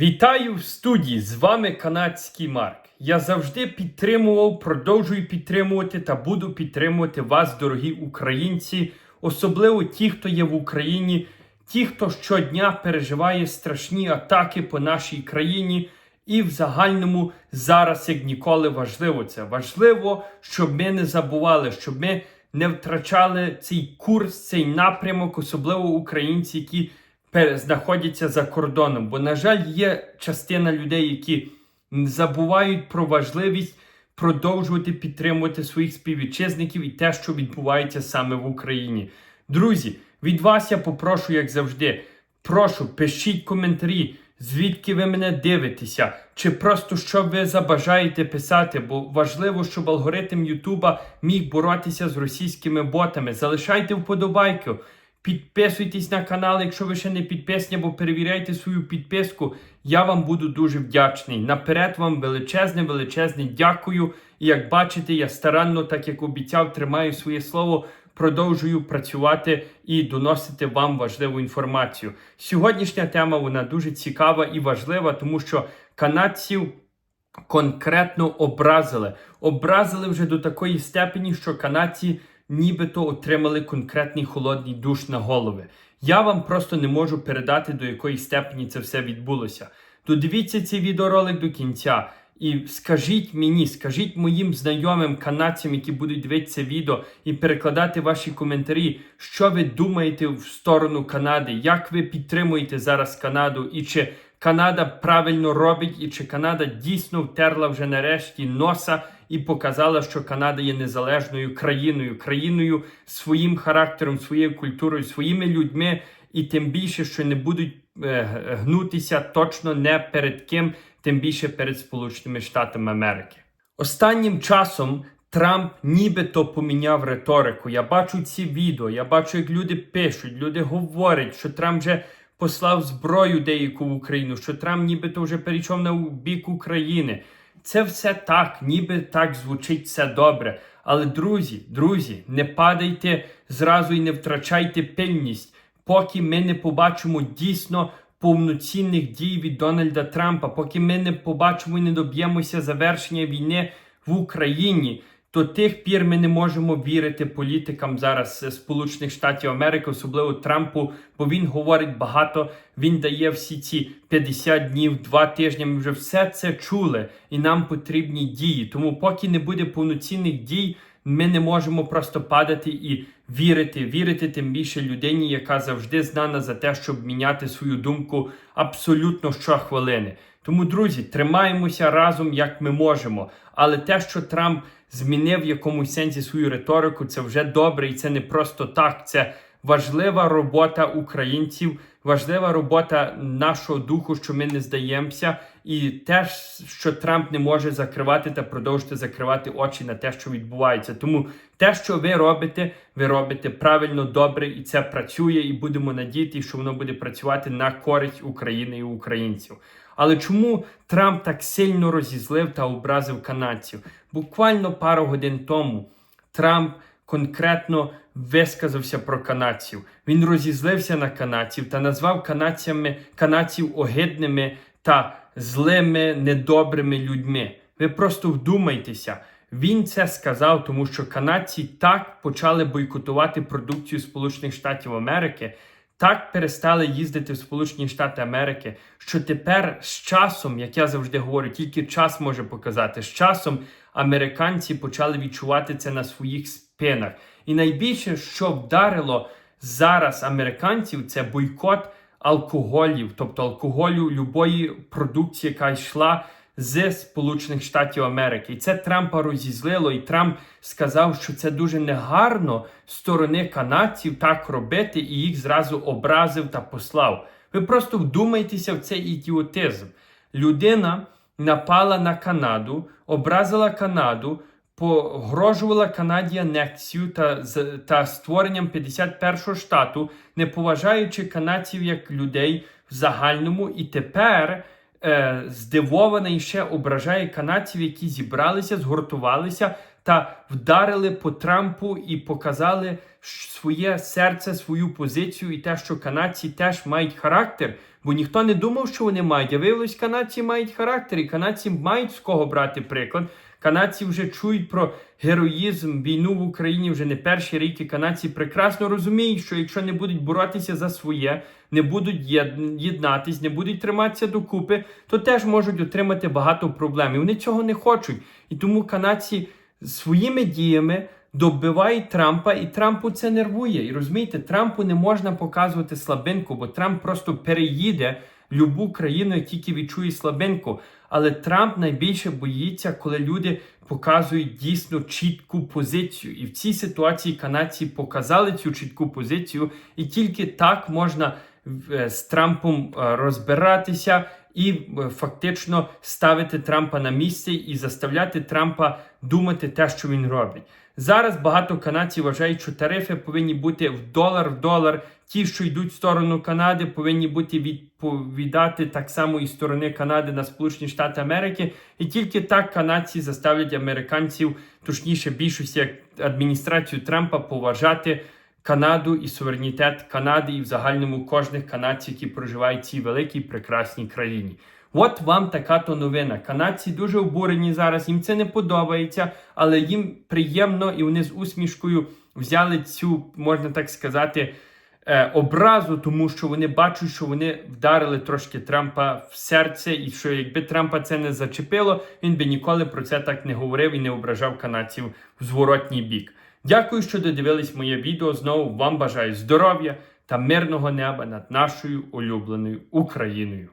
Вітаю в студії! З вами канадський Марк. Я завжди підтримував, продовжую підтримувати та буду підтримувати вас, дорогі українці, особливо ті, хто є в Україні, ті, хто щодня переживає страшні атаки по нашій країні. І в загальному зараз як ніколи важливо це. Важливо, щоб ми не забували, щоб ми не втрачали цей курс, цей напрямок, особливо українці, які знаходяться за кордоном. Бо, на жаль, є частина людей, які забувають про важливість продовжувати підтримувати своїх співвітчизників і те, що відбувається саме в Україні. Друзі, від вас я попрошу, як завжди, прошу, пишіть коментарі, звідки ви мене дивитеся, чи просто що ви забажаєте писати, бо важливо, щоб алгоритм Ютуба міг боротися з російськими ботами. Залишайте вподобайки. Підписуйтесь на канал, якщо ви ще не підписані, або перевіряйте свою підписку. Я вам буду дуже вдячний. Наперед вам величезне, величезне дякую. І як бачите, я старанно, так як обіцяв, тримаю своє слово, продовжую працювати і доносити вам важливу інформацію. Сьогоднішня тема вона дуже цікава і важлива, тому що канадців конкретно образили. Образили вже до такої степені, що канадці нібито отримали конкретний холодний душ на голови. Я вам просто не можу передати, до якої степені це все відбулося. Додивіться цей відеоролик до кінця. І скажіть мені, скажіть моїм знайомим канадцям, які будуть дивитися відео і перекладати ваші коментарі, що ви думаєте в сторону Канади, як ви підтримуєте зараз Канаду, і чи Канада правильно робить, і чи Канада дійсно втерла вже нарешті носа і показала, що Канада є незалежною країною, країною своїм характером, своєю культурою, своїми людьми, і тим більше, що не будуть е, гнутися точно не перед ким, тим більше перед Сполученими Штатами Америки. Останнім часом Трамп нібито поміняв риторику. Я бачу ці відео, я бачу, як люди пишуть, люди говорять, що Трамп вже послав зброю деяку в Україну, що Трамп нібито вже перейшов на бік України. Це все так, ніби так звучить все добре. Але друзі, друзі, не падайте зразу і не втрачайте пильність, поки ми не побачимо дійсно повноцінних дій від Дональда Трампа, поки ми не побачимо і не доб'ємося завершення війни в Україні. До тих пір ми не можемо вірити політикам зараз Сполучених Штатів Америки, особливо Трампу, бо він говорить багато. Він дає всі ці 50 днів, 2 тижні. Ми вже все це чули, і нам потрібні дії. Тому, поки не буде повноцінних дій, ми не можемо просто падати і вірити, вірити тим більше людині, яка завжди знана за те, щоб міняти свою думку абсолютно щохвилини. Тому, друзі, тримаємося разом, як ми можемо. Але те, що Трамп змінив в якомусь сенсі свою риторику, це вже добре, і це не просто так. Це важлива робота українців, важлива робота нашого духу, що ми не здаємося, і те, що Трамп не може закривати та продовжити закривати очі на те, що відбувається. Тому те, що ви робите, ви робите правильно, добре, і це працює, і будемо надіятися, що воно буде працювати на користь України і українців. Але чому Трамп так сильно розізлив та образив канадців? Буквально пару годин тому Трамп конкретно висказався про канадців. Він розізлився на канадців та назвав канадцями канадців огидними та злими, недобрими людьми. Ви просто вдумайтеся. Він це сказав, тому що канадці так почали бойкотувати продукцію Сполучених Штатів Америки, так перестали їздити в Сполучені Штати Америки, що тепер з часом, як я завжди говорю, тільки час може показати, з часом американці почали відчувати це на своїх спинах. І найбільше, що вдарило зараз американців, це бойкот алкоголів, тобто алкоголю любої продукції, яка йшла з Сполучених Штатів Америки. І це Трампа розізлило, і Трамп сказав, що це дуже негарно сторони канадців так робити, і їх зразу образив та послав. Ви просто вдумайтеся в цей ідіотизм. Людина напала на Канаду, образила Канаду, погрожувала Канаді анексію та, та створенням 51-го штату, не поважаючи канадців як людей в загальному, і тепер е, здивована і ще ображає канадців, які зібралися, згуртувалися та вдарили по Трампу і показали своє серце, свою позицію, і те, що канадці теж мають характер. Бо ніхто не думав, що вони мають. А виявилось, канадці мають характер, і канадці мають з кого брати приклад. Канадці вже чують про героїзм, війну в Україні вже не перший рік. І канадці прекрасно розуміють, що якщо не будуть боротися за своє, не будуть єд- єднатись, не будуть триматися докупи, то теж можуть отримати багато проблем. І вони цього не хочуть. І тому канадці своїми діями добивають Трампа, і Трампу це нервує. І розумієте, Трампу не можна показувати слабинку, бо Трамп просто переїде любу країну, тільки відчує слабенько. Але Трамп найбільше боїться, коли люди показують дійсно чітку позицію. І в цій ситуації канадці показали цю чітку позицію, і тільки так можна е, з Трампом е, розбиратися і е, фактично ставити Трампа на місце і заставляти Трампа думати те, що він робить. Зараз багато канадців вважають, що тарифи повинні бути в долар в долар. Ті, що йдуть в сторону Канади, повинні бути відповідати так само і сторони Канади на Сполучені Штати Америки. І тільки так канадці заставлять американців, точніше, більшості адміністрацію Трампа поважати Канаду і суверенітет Канади, і в загальному кожних канадців, які проживають в цій великій прекрасній країні. От вам така то новина. Канадці дуже обурені зараз, їм це не подобається, але їм приємно і вони з усмішкою взяли цю, можна так сказати, е, образу, тому що вони бачать, що вони вдарили трошки Трампа в серце, і що якби Трампа це не зачепило, він би ніколи про це так не говорив і не ображав канадців в зворотній бік. Дякую, що додивились моє відео. Знову вам бажаю здоров'я та мирного неба над нашою улюбленою Україною.